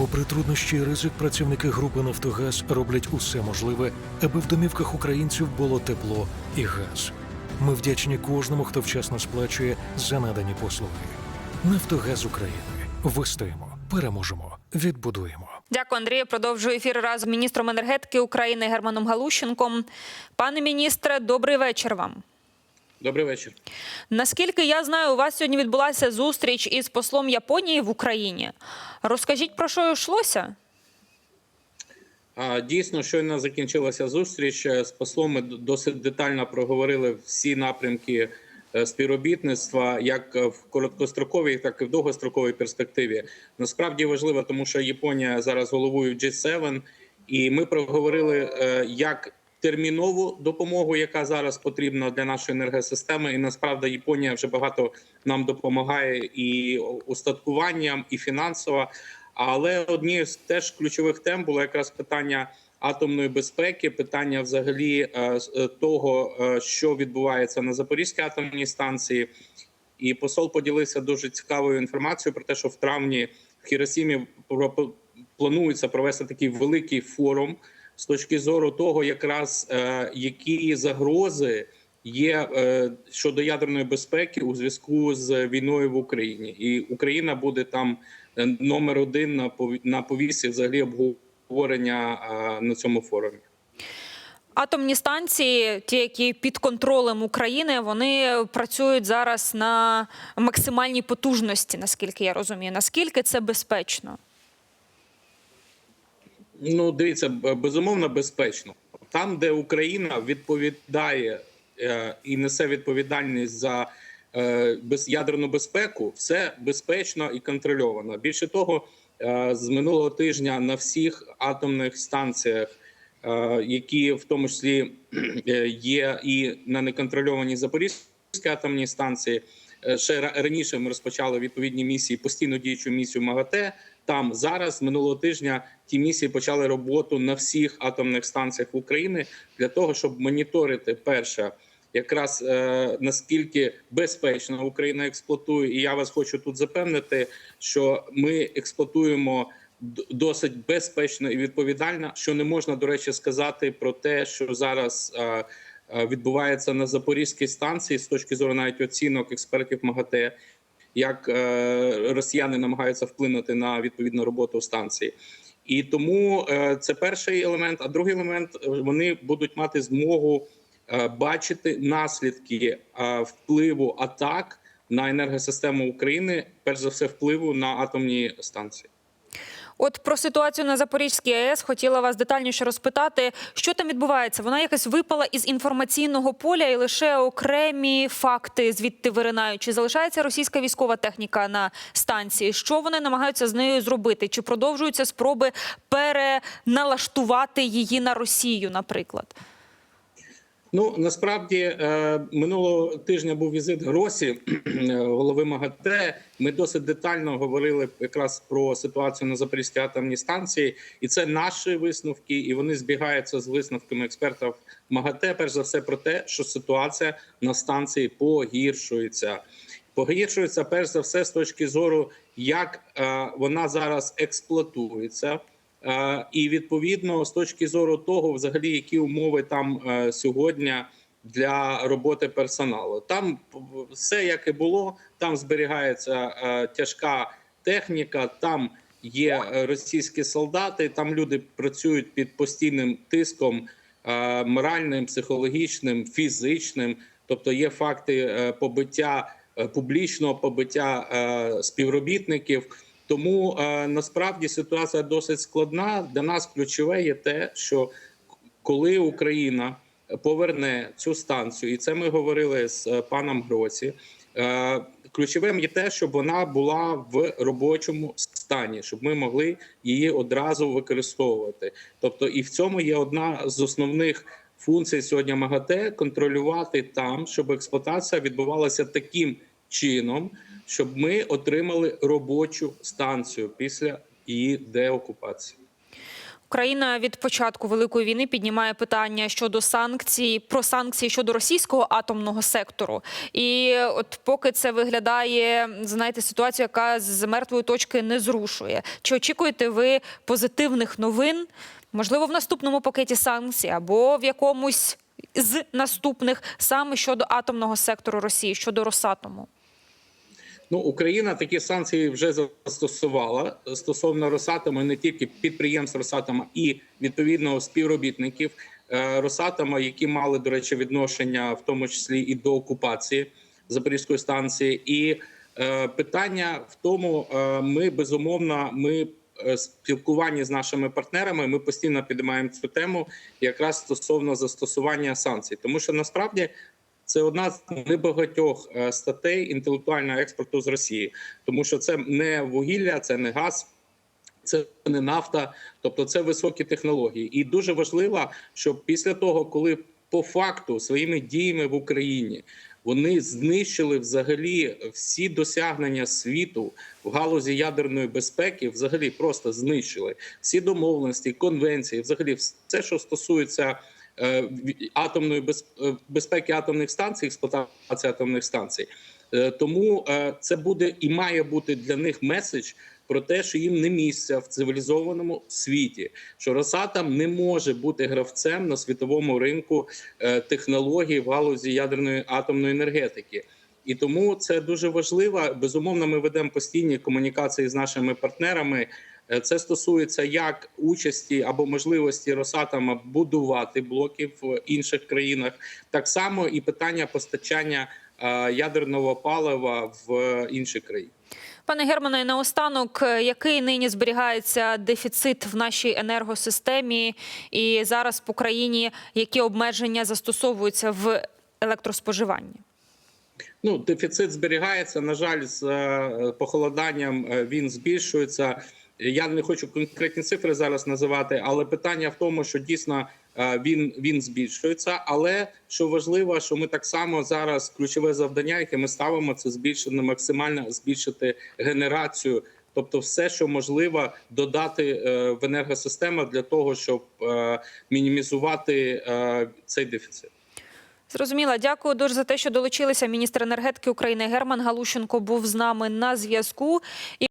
Попри труднощі і ризик, працівники групи Нафтогаз роблять усе можливе, аби в домівках українців було тепло і газ. Ми вдячні кожному, хто вчасно сплачує за надані послуги. Нафтогаз України. Вистоїмо, переможемо, відбудуємо. Дякую, Андрію. Продовжую ефір разом з міністром енергетики України Германом Галущенком. Пане міністре, добрий вечір вам. Добрий вечір. Наскільки я знаю, у вас сьогодні відбулася зустріч із послом Японії в Україні. Розкажіть про що йшлося? Дійсно, щойно закінчилася зустріч Е, з послом. Ми досить детально проговорили всі напрямки е, співробітництва, як е, в короткостроковій, так і в довгостроковій перспективі. Насправді важливо, тому що Японія зараз головує G7, і ми проговорили як термінову допомогу, яка зараз потрібна для нашої енергосистеми. І насправді Японія вже багато нам допомагає і устаткуванням, і фінансово. Але однією з теж ключових тем було якраз питання атомної безпеки, питання взагалі е, е, того, е, що відбувається на Запорізькій атомній станції. І посол поділився дуже цікавою інформацією про те, що в травні в Хіросімі планується провести такий великий форум з точки зору того, якраз е, які загрози є е, щодо ядерної безпеки у зв'язку з війною в Україні, і Україна буде там е, номер один на на повісі взагалі обговорення на цьому форумі. Атомні станції, ті, які під контролем України, вони працюють зараз на максимальній потужності, наскільки я розумію. Наскільки це безпечно? Ну, дивіться, безумовно безпечно. Там, де Україна відповідає е, і несе відповідальність за е, без- ядерну безпеку, все безпечно і контрольовано. Більше того, е, з минулого тижня на всіх атомних станціях, е, які в тому числі е, є і на неконтрольованій Запорізькій атомній станції, ще раніше ми розпочали відповідні місії, постійно діючу місію МАГАТЕ. Там зараз минулого тижня ті місії почали роботу на всіх атомних станціях України для того, щоб моніторити перше, якраз е, наскільки безпечно Україна експлуатує. І я вас хочу тут запевнити, що ми експлуатуємо досить безпечно і відповідально, що не можна до речі сказати про те, що зараз. е, е, Відбувається на запорізькій станції з точки зору навіть оцінок експертів МАГАТЕ, як е, росіяни намагаються вплинути на відповідну роботу станції. І тому е, це перший елемент. А другий елемент е, вони будуть мати змогу е, бачити наслідки е, впливу атак на енергосистему України, перш за все, впливу на атомні станції. От про ситуацію на Запорізькій АЕС хотіла вас детальніше розпитати, що там відбувається. Вона якось випала із інформаційного поля, і лише окремі факти звідти виринають. Чи залишається російська військова техніка на станції? Що вони намагаються з нею зробити? Чи продовжуються спроби переналаштувати її на Росію, наприклад? Ну насправді е, минулого тижня був візит Гросі, е, голови МАГАТЕ. Ми досить детально говорили якраз про ситуацію на Запорізькій атомній станції, і це наші висновки, і вони збігаються з висновками експертів МАГАТЕ. Перш за все про те, що ситуація на станції погіршується. Погіршується перш за все з точки зору, як е, вона зараз експлуатується. Е, І відповідно з точки зору того, взагалі, які умови там е, сьогодні для роботи персоналу. Там все як і було. Там зберігається е, тяжка техніка, там є російські солдати. Там люди працюють під постійним тиском моральним, психологічним, фізичним. Тобто є факти побиття публічного побиття співробітників. Тому е, насправді ситуація досить складна. Для нас ключове є те, що коли Україна поверне цю станцію, і це ми говорили з е, паном Гросі. е, Ключовим є те, щоб вона була в робочому стані, щоб ми могли її одразу використовувати. Тобто, і в цьому є одна з основних функцій сьогодні МАГАТЕ контролювати там, щоб експлуатація відбувалася таким чином, щоб ми отримали робочу станцію після її деокупації. Україна від початку великої війни піднімає питання щодо санкцій про санкції щодо російського атомного сектору. І от поки це виглядає, знаєте, ситуація, яка з мертвої точки не зрушує. Чи очікуєте ви позитивних новин? Можливо, в наступному пакеті санкцій або в якомусь з наступних саме щодо атомного сектору Росії, щодо Росатому? Ну, Україна такі санкції вже застосувала стосовно Росатома, не тільки підприємств Росатома і відповідно співробітників е, Росатома, які мали, до речі, відношення в тому числі і до окупації Запорізької станції. І е, питання в тому, е, ми безумовно, ми е, спілкуванні з нашими партнерами. Ми постійно підіймаємо цю тему, якраз стосовно застосування санкцій, тому що насправді це одна з небагатьох е, статей інтелектуального експорту з Росії, тому що це не вугілля, це не газ. Це не нафта, тобто це високі технології, і дуже важливо, щоб після того, коли по факту своїми діями в Україні вони знищили взагалі всі досягнення світу в галузі ядерної безпеки, взагалі просто знищили всі домовленості, конвенції, взагалі все, що стосується атомної е, безпеки атомних станцій, експлуатації атомних станцій. Е, Тому е, це буде і має бути для них меседж про те, що їм не місця в цивілізованому світі, що Росатом не може бути гравцем на світовому ринку е, технологій в галузі ядерної атомної енергетики. І тому це дуже важливо. Безумовно, ми ведемо постійні комунікації з нашими партнерами. Е, Це стосується як участі або можливості Росатома будувати блоки в інших країнах, так само і питання постачання е, ядерного палива в інші країни. Пане Германе, наостанок, е, який нині зберігається дефіцит в нашій енергосистемі, і зараз по країні які обмеження застосовуються в електроспоживанні? Ну, дефіцит зберігається. На жаль, з похолоданням він збільшується. Я не хочу конкретні цифри зараз називати, але питання в тому, що дійсно е, він, він збільшується. Але що важливо, що ми так само зараз ключове завдання, яке ми ставимо, це збільшити максимально збільшити генерацію. Тобто, все, що можливо, додати е, в енергосистему для того, щоб е, мінімізувати цей дефіцит. Зрозуміла. Дякую дуже за те, що долучилися. Міністр енергетики України Герман Галущенко був з нами на зв'язку.